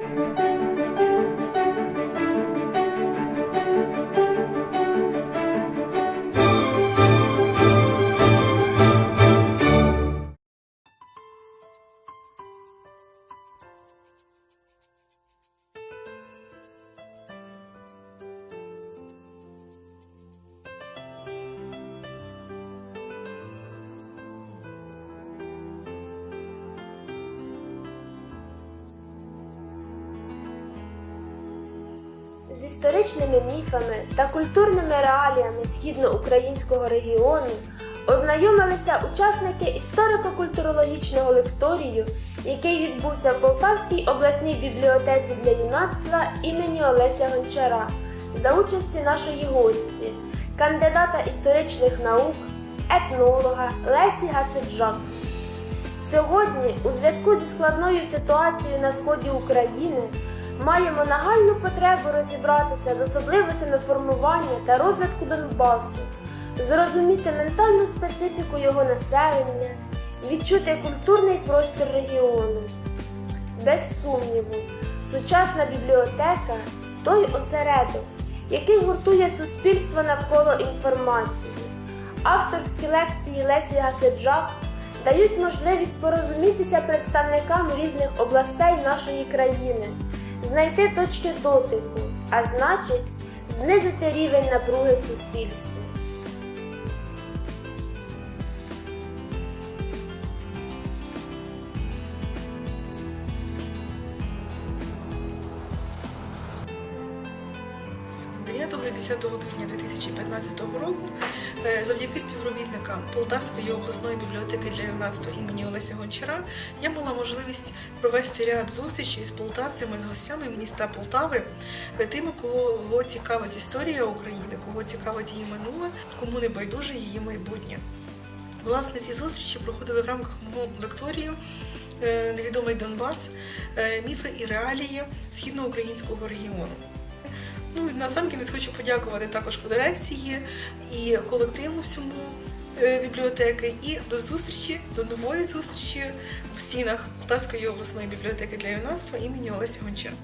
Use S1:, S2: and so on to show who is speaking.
S1: Thank you. З історичними міфами та культурними реаліями східноукраїнського регіону ознайомилися учасники історико-культурологічного лекторію, який відбувся в Полтавській обласній бібліотеці для юнацтва імені Олеся Гончара за участі нашої гості, кандидата історичних наук, етнолога Лесі Гасиджак. Сьогодні, у зв'язку зі складною ситуацією на сході України, маємо нагальну потребу розібратися з особливостями формування та розвитку Донбасу, зрозуміти ментальну специфіку його населення, відчути культурний простір регіону. Без сумніву, сучасна бібліотека той осередок, який гуртує суспільство навколо інформації. Авторські лекції Лесі Гасиджак дають можливість порозумітися представникам різних областей нашої країни, знайти точки дотику, а значить, знизити рівень напруги в суспільстві.
S2: І 10 квітня 2015 року е, завдяки співробітникам Полтавської обласної бібліотеки для юнацтва імені Олеся Гончара я мала можливість провести ряд зустрічей з полтавцями, з гостями міста Полтави, е, тими, кого цікавить історія України, кого цікавить її минуле, кому не байдуже її майбутнє. Власне, ці зустрічі проходили в рамках мого лекторію е, Невідомий Донбас, міфи і реалії східноукраїнського регіону. Ну, насамкінець хочу подякувати також дирекції і колективу всьому е, бібліотеки. І до зустрічі, до нової зустрічі в стінах Полтавської обласної бібліотеки для юнацтва імені Олеся Гончара.